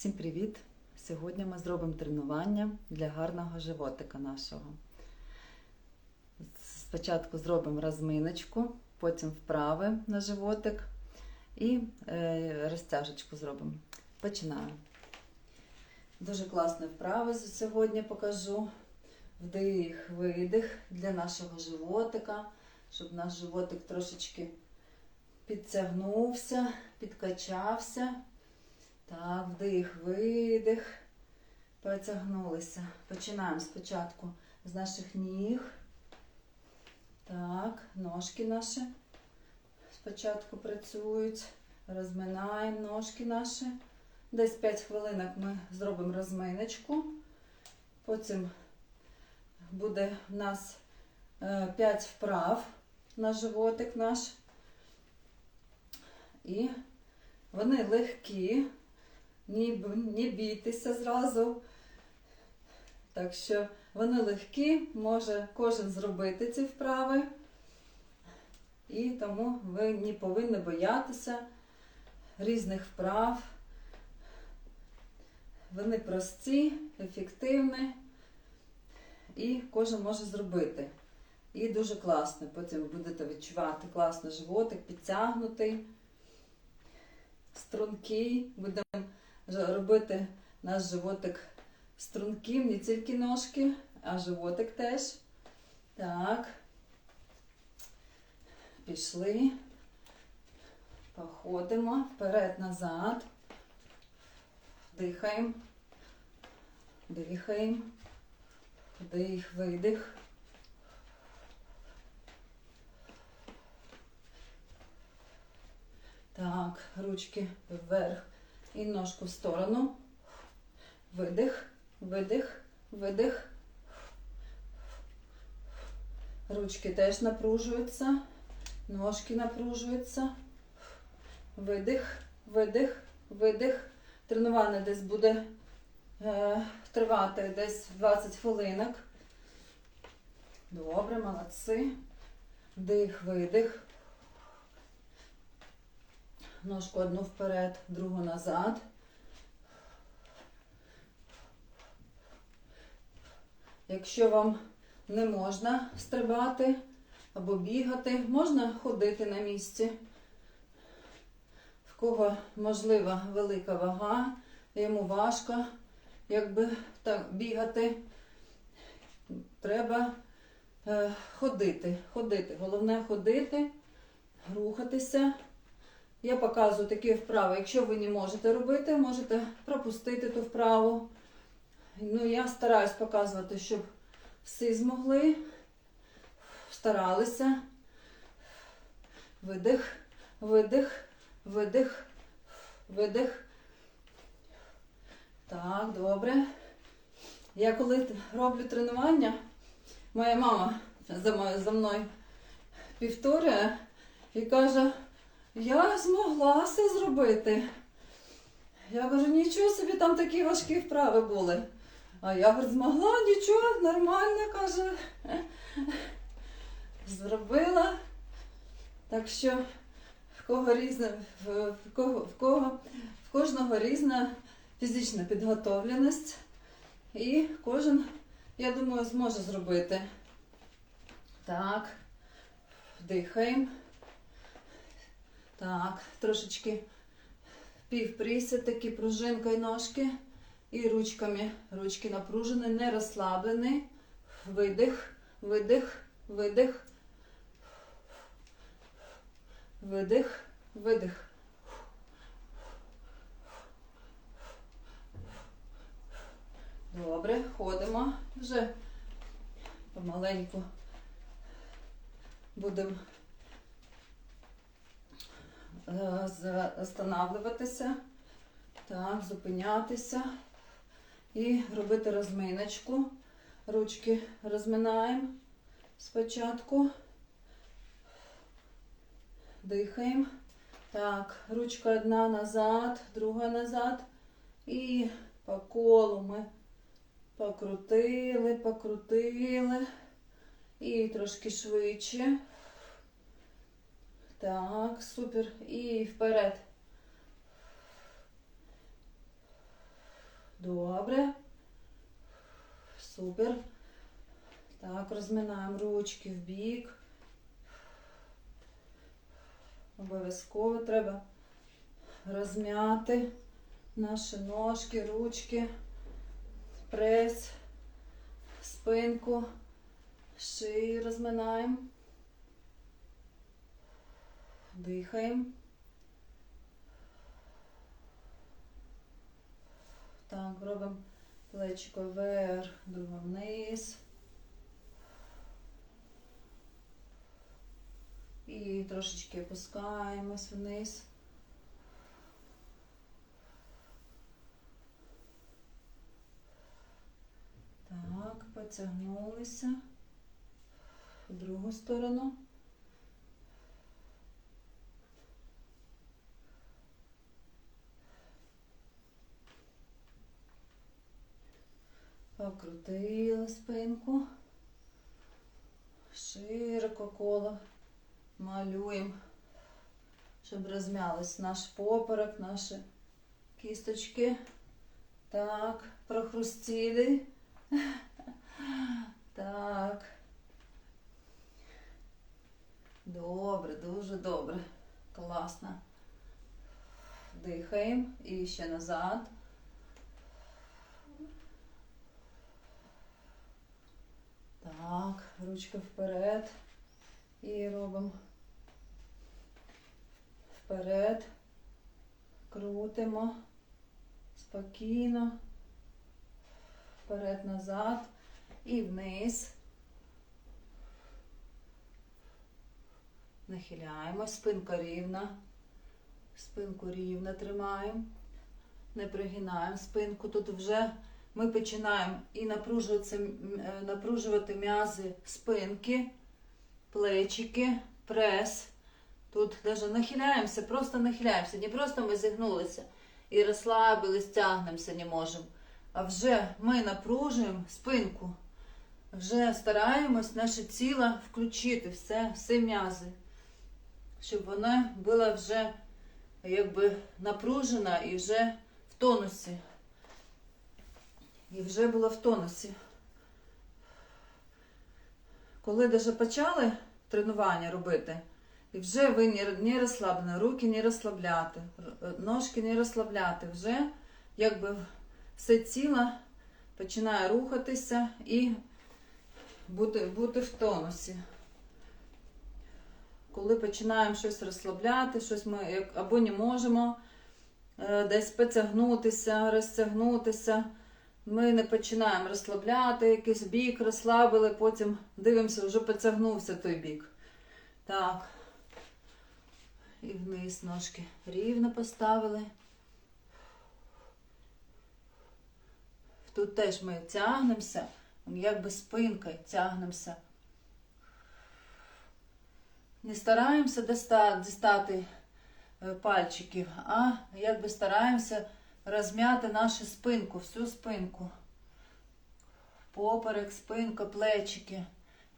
Всім привіт! Сьогодні ми зробимо тренування для гарного животика нашого. Спочатку зробимо розминочку, потім вправи на животик і е, розтяжечку зробимо. Починаємо. Дуже класні вправи сьогодні покажу. Вдих, видих для нашого животика, щоб наш животик трошечки підтягнувся, підкачався. Так, вдих, видих. Потягнулися. Починаємо спочатку з наших ніг. Так, ножки наші спочатку працюють. Розминаємо ножки наші. Десь 5 хвилинок ми зробимо розминочку. Потім буде в нас 5 вправ на животик наш. І вони легкі. Не бійтеся зразу. Так що вони легкі, може кожен зробити ці вправи. І тому ви не повинні боятися різних вправ. Вони прості, ефективні і кожен може зробити. І дуже класно. Потім будете відчувати класно животик, підтягнутий, стрункий. Будемо робити наш животик струнким, не тільки ножки, а животик теж. Так. Пішли. Походимо вперед-назад. Дихаємо. Дихаємо. Вдих, видих. Так, ручки вверх і ножку в сторону. Видих, видих, видих. Ручки теж напружуються, ножки напружуються. Видих, видих, видих. Тренування десь буде е, тривати десь 20 хвилинок. Добре, молодці. Вдих, видих. Ножку одну вперед, другу назад. Якщо вам не можна стрибати або бігати, можна ходити на місці. В кого можлива велика вага, йому важко якби так бігати, треба е, ходити. ходити. Головне ходити, рухатися. Я показую такі вправи. Якщо ви не можете робити, можете пропустити ту вправу. Ну, я стараюсь показувати, щоб всі змогли, старалися. Видих, видих, видих, видих. Так, добре. Я коли роблю тренування, моя мама за мною, повторює і каже, я змогла все зробити. Я кажу, нічого собі там такі важкі вправи були. А я говорю, змогла, нічого, нормально, каже. Зробила. Так що в кого різна, в кого, в кого, в кожного різна фізична підготовленість. І кожен, я думаю, зможе зробити. Так, вдихаємо. Так, трошечки півприсід, такі пружинкою ножки. І ручками. Ручки напружені, не розслаблені. Видих, видих, видих. Видих, видих. Добре, ходимо вже помаленьку будемо останавливатися, так, зупинятися і робити розминочку. Ручки розминаємо спочатку. Дихаємо. Так, ручка одна назад, друга назад. І по колу ми покрутили, покрутили. І трошки швидше. Так, супер. І вперед. Добре. Супер. Так, розминаємо ручки в бік. Обов'язково треба розм'яти наші ножки, ручки, прес, спинку, шию розминаємо. Дихаємо. Так, робимо плечико вверх, друге вниз. І трошечки опускаємось вниз. Так, потягнулися в другу сторону. Покрутили спинку. Широко коло малюємо, щоб розм'ялись наш поперек, наші кісточки. Так, прохрустіли. Так. Добре, дуже добре. Класно. Дихаємо і ще назад. Так, ручка вперед. І робимо вперед. Крутимо. Спокійно. Вперед назад і вниз. Нахиляємось, спинка рівна. Спинку рівно тримаємо. Не пригинаємо спинку. Тут вже ми починаємо і е, напружувати м'язи спинки, плечики, прес. Тут навіть нахиляємося, просто нахиляємося. Не просто ми зігнулися і розслабились, тягнемося не можемо. А вже ми напружуємо спинку. Вже стараємось наше тіло включити все, всі м'язи, щоб вона була вже якби напружена і вже в тонусі. І вже була в тонусі. Коли даже почали тренування робити, і вже ви не, розслаблені, руки не розслабляти, ножки не розслабляти, вже якби все тіло починає рухатися і бути, бути в тонусі. Коли починаємо щось розслабляти, щось ми або не можемо е, десь потягнутися, розтягнутися, ми не починаємо розслабляти, якийсь бік розслабили, потім дивимося, вже потягнувся той бік. Так. І вниз ножки рівно поставили. Тут теж ми тягнемося, якби спинкою тягнемося. Не стараємося дістати е, пальчиків, а якби стараємося розм'яти нашу спинку, всю спинку. Поперек, спинка, плечики.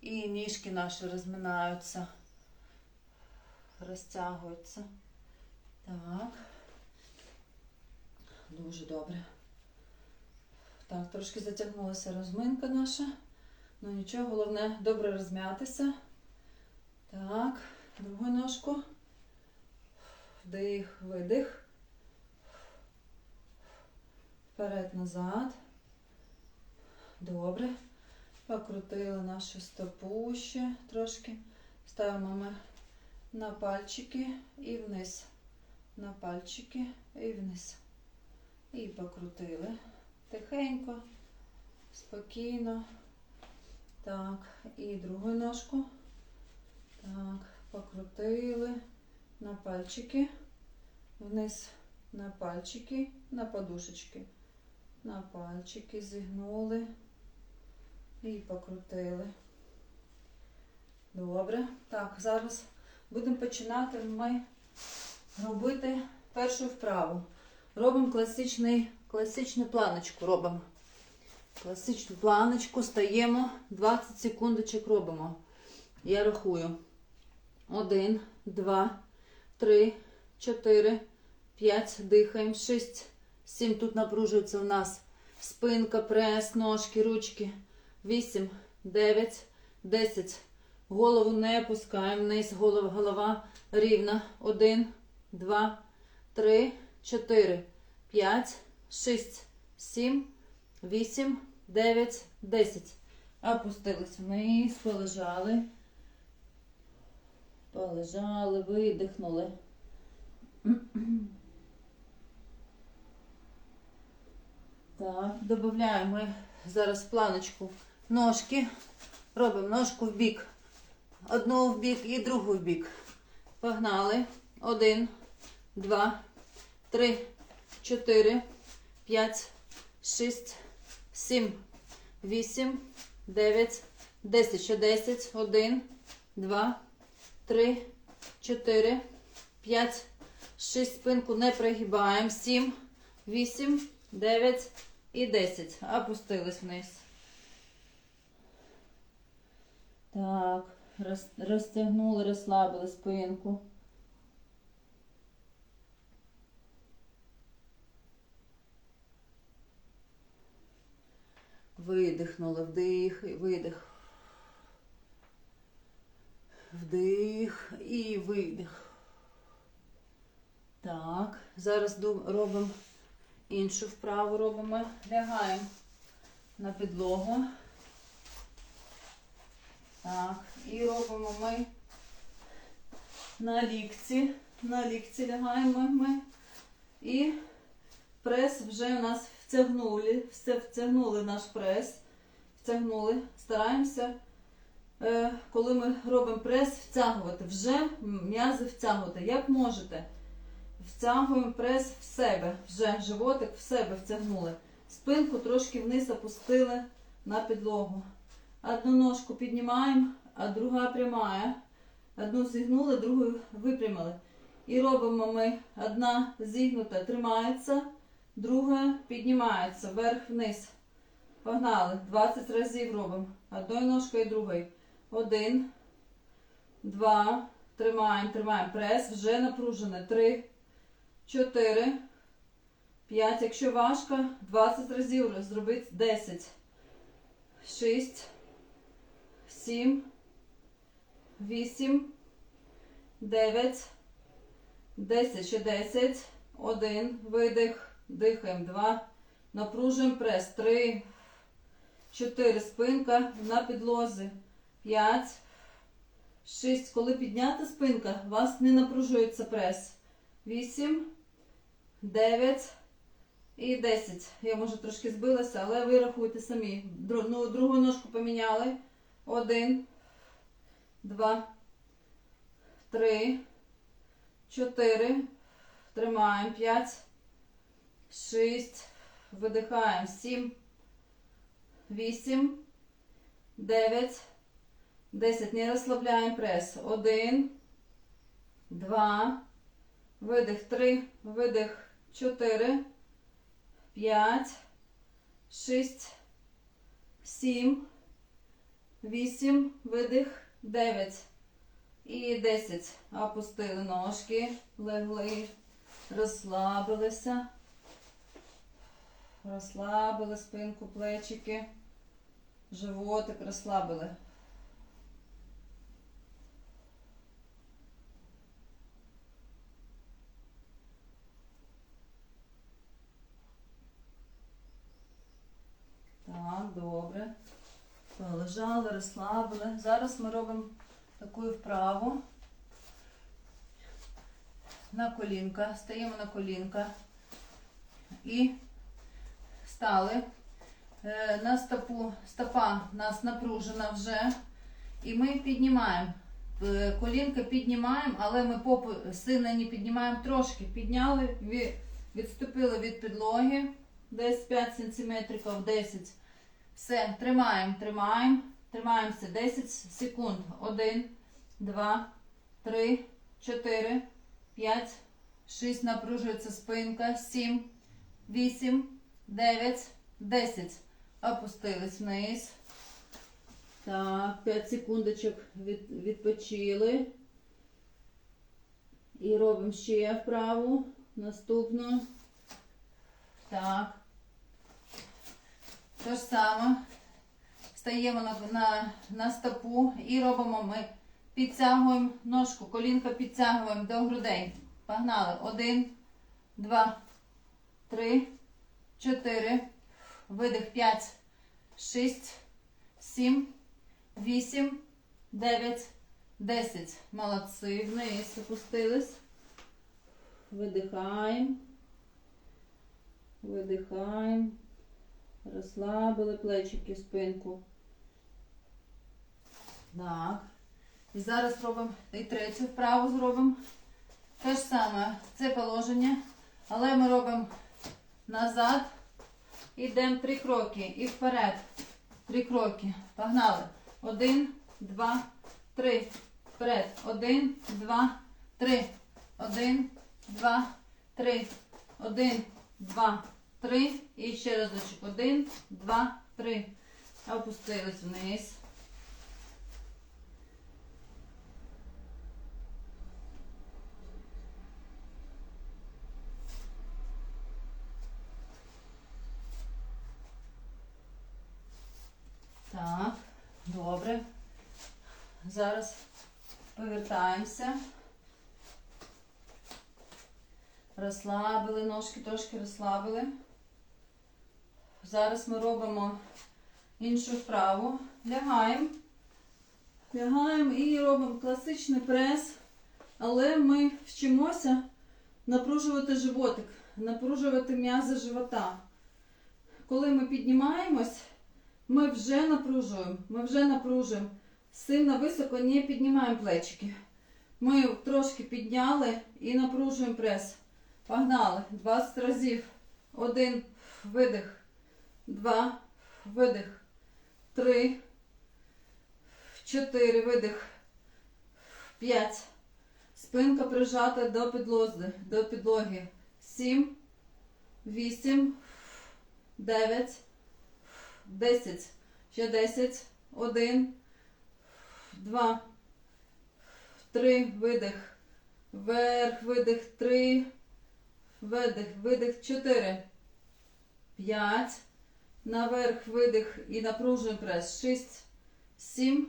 І ніжки наші розминаються, розтягуються. Так. Дуже добре. Так, трошки затягнулася розминка наша. Ну нічого, головне добре розм'ятися. Так, другу ножку. Вдих, видих. Вперед, назад. Добре. Покрутили нашу стопу ще трошки. Ставимо ми на пальчики і вниз. На пальчики і вниз. І покрутили. Тихенько, спокійно. Так, і другу ножку. Так, покрутили на пальчики, вниз на пальчики, на подушечки. На пальчики зігнули і покрутили. Добре. Так, зараз будемо починати ми робити першу вправу. Робимо класичний, класичну планочку. Робимо. Класичну планочку стаємо, 20 секундочок робимо. Я рахую. Один, два, три, чотири, п'ять. Дихаємо. Шість, сім. Тут напружується у нас спинка, прес, ножки, ручки. 8, 9, 10. Голову не опускаємо вниз, голова, голова рівна. 1, 2, 3, 4, 5, 6, 7, 8, 9, 10. Опустились вниз, полежали. Полежали, видихнули. Так, додаємо зараз планочку ножки. Робимо ножку в бік. Одну в бік і другу в бік. Погнали. Один, два, три, чотири, п'ять, шість, сім, вісім, дев'ять, десять. Ще десять. Один, два, три, чотири, п'ять, шість. Спинку не пригибаємо. Сім, вісім, дев'ять і десять. Опустились вниз. Так, роз, розтягнули, розслабили спинку. Видихнули, вдих і видих. Вдих і видих. Так, зараз робимо іншу вправу робимо. Лягаємо на підлогу. Так, і робимо ми на лікці. На лікці лягаємо ми. І прес вже у нас втягнули. Все втягнули наш прес. Втягнули. Стараємося, е, коли ми робимо прес, втягувати. Вже м'язи втягувати. Як можете. Втягуємо прес в себе. Вже животик в себе втягнули. Спинку трошки вниз опустили на підлогу. Одну ножку піднімаємо, а друга прямая. Одну зігнули, другу випрямили. І робимо ми одна зігнута тримається, друга піднімається вверх-вниз. Погнали. 20 разів робимо. Одною ножкою і другою. Один, два, тримаємо, тримаємо. Прес вже напружений. Три, чотири, п'ять. Якщо важко, 20 разів зробити 10. Шість. Сім, вісім, дев'ять, десять, ще десять, один, видих, дихаємо, два, напружуємо прес, три, чотири, спинка на підлозі, п'ять, шість. Коли піднята спинка, у вас не напружується прес. Вісім, дев'ять і десять. Я може трошки збилася, але ви рахуйте самі. Ну, другу ножку поміняли. Один, два, три, чотири. Тримаємо. П'ять, шість. Видихаємо. Сім, вісім, дев'ять, десять. Не розслабляємо прес. Один, два, видих. Три, видих. Чотири, п'ять, шість, сім. 8, видих, 9 і 10. Опустили ножки, легли, розслабилися. Розслабили спинку, плечики, животик розслабили. Так, добре. Полежали, розслабили. Зараз ми робимо таку вправу. На колінка. Стаємо на колінка. І стали. Е, На стопу, стопа у нас напружена вже. І ми піднімаємо. Е, Колінка піднімаємо, але ми попу сильно не піднімаємо трошки. Підняли, відступили від підлоги. Десь 5 см, 10 все, тримаємо, тримаємо, тримаємося 10 секунд. 1, 2, 3, 4, 5, 6, напружується спинка, 7, 8, 9, 10. Опустились вниз. Так, 5 секундочок від, відпочили. І робимо ще вправу. Наступну. Так. Те ж саме. Стаємо на, на, на стопу і робимо ми. Підтягуємо ножку, колінка підтягуємо до грудей. Погнали. Один, два, три, чотири. Видих. П'ять, шість, сім, вісім, дев'ять, десять. Молодці. Вниз опустились. Видихаємо. Видихаємо. Розслабили плечики, спинку. Так. І зараз робимо і третю вправу зробимо. Те ж саме, це положення, але ми робимо назад. Йдемо три кроки і вперед. Три кроки. Погнали. Один, два, три. Вперед. Один, два, три. Один, два, три. Один, два, три. І ще разочок. Один, два, три. Опустились вниз. Так, добре. Зараз повертаємося. Розслабили ножки, трошки розслабили. Зараз ми робимо іншу вправу. Лягаємо. Лягаємо і робимо класичний прес, але ми вчимося напружувати животик, напружувати м'язи живота. Коли ми піднімаємось, ми вже напружуємо, ми вже напружуємо. Сильно високо не піднімаємо плечики. Ми трошки підняли і напружуємо прес. Погнали. 20 разів. Один видих. Два видих. Три. Чотири видих. П'ять. Спинка прижата до підлози, до підлоги. Сім. Вісім. Дев'ять. 10. Ще 10. 1, 2, 3, видих. Вверх, видих, 3, видих, видих, 4, 5. Наверх, видих і напружуємо прес. 6, 7,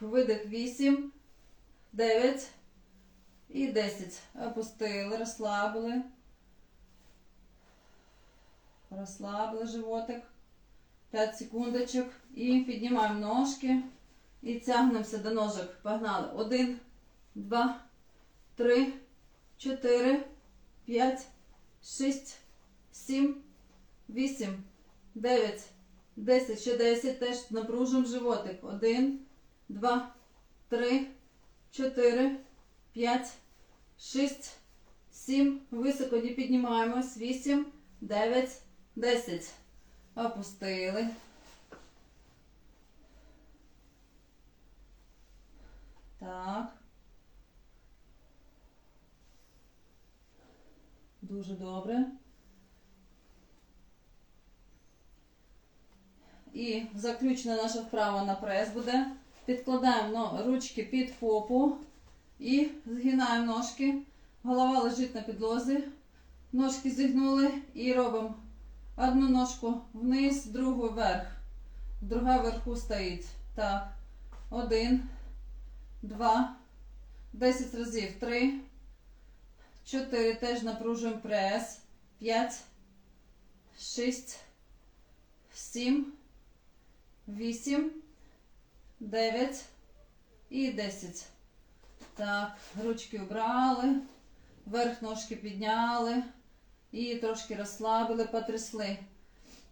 видих, 8, 9 і 10. Опустили, розслабили. Розслабили животик. 5 секундочок. І піднімаємо ножки. І тягнемося до ножок. Погнали. 1, 2, 3, 4, 5, 6, 7, 8, 9, 10. Ще 10. Теж напружуємо животик. 1, 2, 3, 4, 5, 6, 7. Високо не піднімаємось. 8, 9, 10. Опустили. Так. Дуже добре. І заключна наша вправа на прес буде. Підкладаємо ну, ручки під попу і згинаємо ножки. Голова лежить на підлозі. Ножки зігнули і робимо одну ножку вниз, другу вверх. Друга вверху стоїть. Так. Один, два, десять разів. Три, чотири. Теж напружуємо прес. П'ять, шість, сім, вісім, дев'ять і десять. Так, ручки убрали, верх ножки підняли і трошки розслабили, потрясли.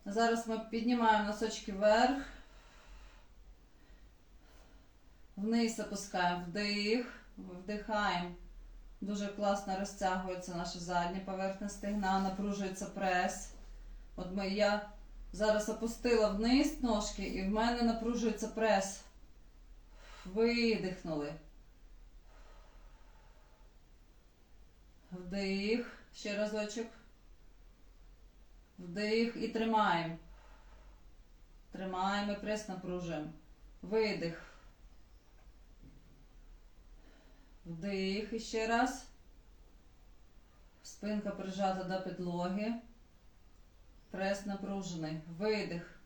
Зараз ми піднімаємо носочки вверх, вниз опускаємо вдих, вдихаємо. Дуже класно розтягується наша задня поверхня стегна, напружується прес. От ми, я зараз опустила вниз ножки і в мене напружується прес. Видихнули. Вдих. Ще разочок. Вдих і тримаємо. Тримаємо і прес напружуємо. Видих. Вдих і ще раз. Спинка прижата до підлоги. Прес напружений. Видих.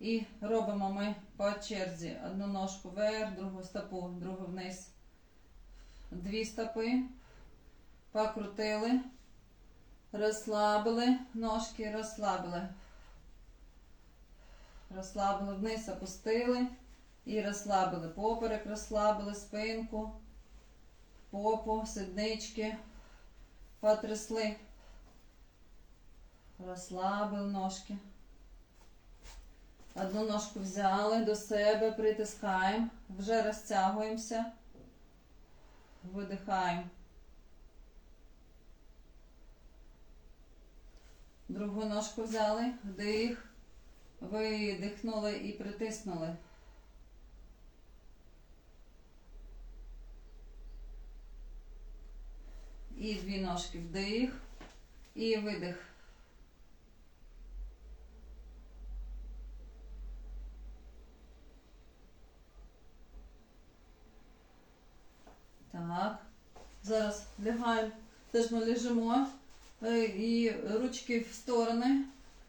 І робимо ми по черзі одну ножку вверх, другу стопу, другу вниз. Дві стопи. Покрутили. Розслабили ножки, розслабили. Розслабили вниз, опустили. І розслабили поперек, розслабили спинку, попу, сіднички. Потрясли. Розслабили ножки. Одну ножку взяли до себе, притискаємо, вже розтягуємося, видихаємо. Другу ножку взяли, вдих, видихнули і притиснули. І дві ножки вдих і видих. Так. Зараз лягаємо. Теж ми лежимо. Е, І ручки в сторони.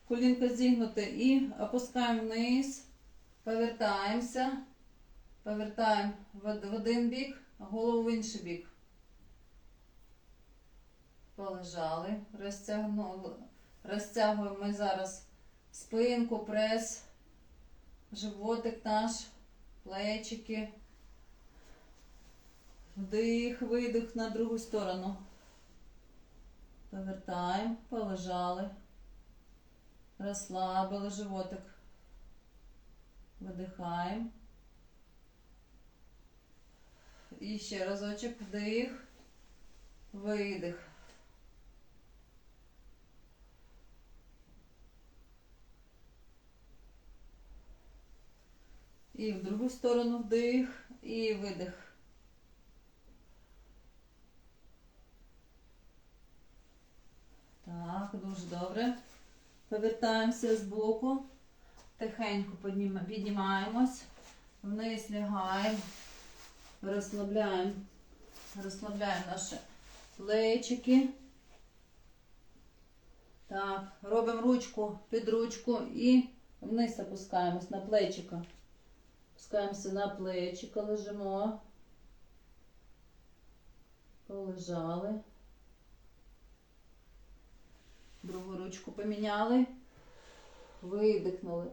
Колінка зігнуте. І опускаємо вниз. Повертаємося. Повертаємо в один бік, голову в інший бік. Полежали. Розтягуємо ми зараз спинку, прес, животик наш, плечики. Вдих, видих на другу сторону. Повертаємо, полежали. Розслабили животик. Видихаємо. І ще разочок вдих, видих. І в другу сторону вдих і видих. Так, дуже добре. Повертаємося з боку. Тихенько піднімаємось. Вниз лягаємо. Розслабляємо. Розслабляємо наші плечики. Так, робимо ручку під ручку і вниз опускаємось на плечика. Опускаємося на плечика, лежимо. Полежали. Другу ручку поміняли. Видихнули.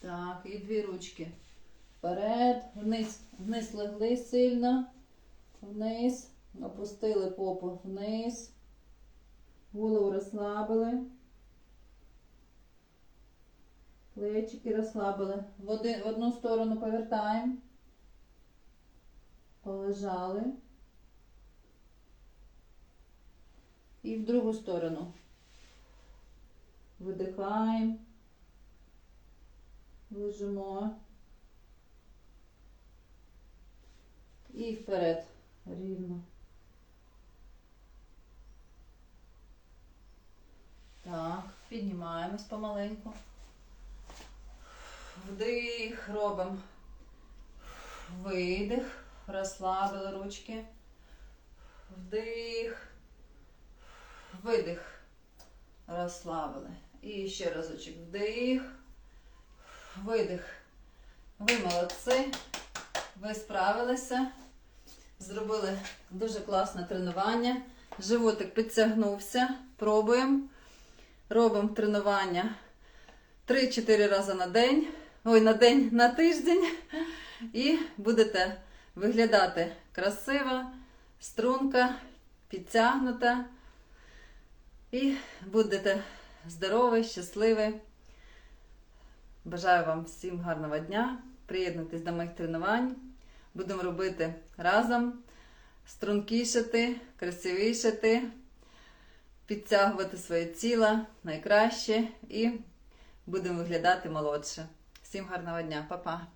Так, і дві ручки. Вперед, вниз, вниз легли сильно. Вниз. Опустили попу вниз. Голову розслабили. Плечики розслабили. В, один, в одну сторону повертаємо. Полежали. І в другу сторону. Видихаємо. Лежимо. І вперед. Рівно. Так, піднімаємось помаленьку. Вдих робимо. Видих. Розслабили ручки. Вдих. Видих. Розслабили. І ще разочок. Вдих. Видих. Ви молодці. Ви справилися. Зробили дуже класне тренування. Животик підтягнувся. Пробуємо. Робимо тренування 3-4 рази на день. Ой, на день, на тиждень. І будете виглядати красиво, струнка, підтягнута. І будете здорові, щасливі. Бажаю вам всім гарного дня. Приєднуйтесь до моїх тренувань. Будемо робити разом, стрункішати, красивішати, підтягувати своє тіло найкраще і будемо виглядати молодше. Всім гарного дня, Па-па!